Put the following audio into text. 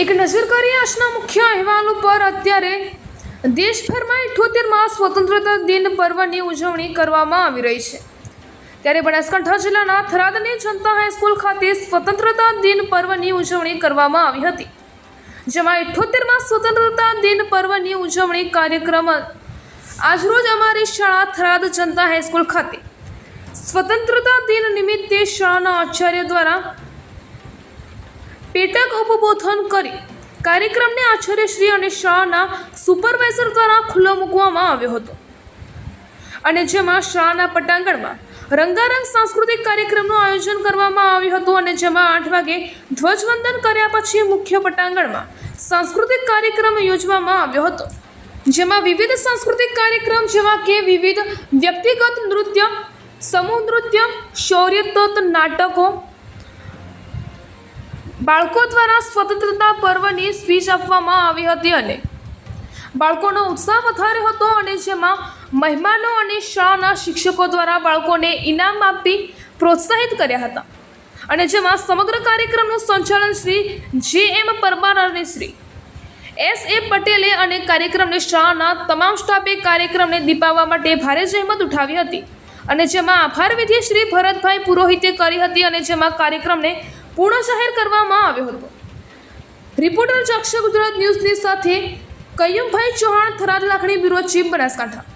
એક નજર કરીએ આજના મુખ્ય અહેવાલો પર અત્યારે દેશભરમાં ઇઠોતેરમાં સ્વતંત્રતા દિન પર્વની ઉજવણી કરવામાં આવી રહી છે. ત્યારે બનાસકાંઠા જિલ્લાના થરાદની જનતા હાઈસ્કૂલ ખાતે સ્વતંત્રતા દિન પર્વની ઉજવણી કરવામાં આવી હતી. જેમાં ઇઠ્ઠોતેરમાં સ્વતંત્રતા દિન પર્વની ઉજવણી કાર્યક્રમ આજરોજ અમારી શાળા થરાદ જનતા હાઈસ્કૂલ ખાતે. સ્વતંત્રતા દિન નિમિત્તે શાળાના આચાર્ય દ્વારા પેટક ઉપબોધન કરી કાર્યક્રમને આચાર્યશ્રી અને શાહના સુપરવાઇઝર દ્વારા ખુલ્લો મૂકવામાં આવ્યો હતો. અને જેમાં શાળાના પટાંગણમાં રંગારંગ સાંસ્કૃતિક કાર્યક્રમનું આયોજન કરવામાં આવ્યું હતું અને જેમાં આઠ વાગે ધ્વજવંદન કર્યા પછી મુખ્ય પટાંગણમાં સાંસ્કૃતિક કાર્યક્રમ યોજવામાં આવ્યો હતો. જેમાં વિવિધ સાંસ્કૃતિક કાર્યક્રમ જેવા કે વિવિધ વ્યક્તિગત નૃત્ય, સમૂહ નૃત્ય શૌર્યતોત નાટકો બાળકો દ્વારા સ્વતંત્રતા પર્વની સ્પીચ આપવામાં આવી હતી અને બાળકોનો ઉત્સાહ વધારે હતો અને જેમાં મહેમાનો અને શાળાના શિક્ષકો દ્વારા બાળકોને ઇનામ આપી પ્રોત્સાહિત કર્યા હતા. અને જેમાં સમગ્ર કાર્યક્રમનું સંચાલન શ્રી જે એમ પરમાર અને શ્રી એસ એ પટેલે અને કાર્યક્રમને શાળાના તમામ સ્ટાફે કાર્યક્રમને દીપાવવા માટે ભારે જહેમત ઉઠાવી હતી. અને જેમાં આભાર વિધિ શ્રી ભરતભાઈ પુરોહિતે કરી હતી અને જેમાં કાર્યક્રમને પૂર્ણ જાહેર કરવામાં આવ્યો હતો. રિપોર્ટર ચક્ષ ગુજરાત ન્યૂઝની સાથે કૈયુમભાઈ ચૌહાણ થરાદ લાખણી બ્યુરો ચીફ બનાસકાંઠા.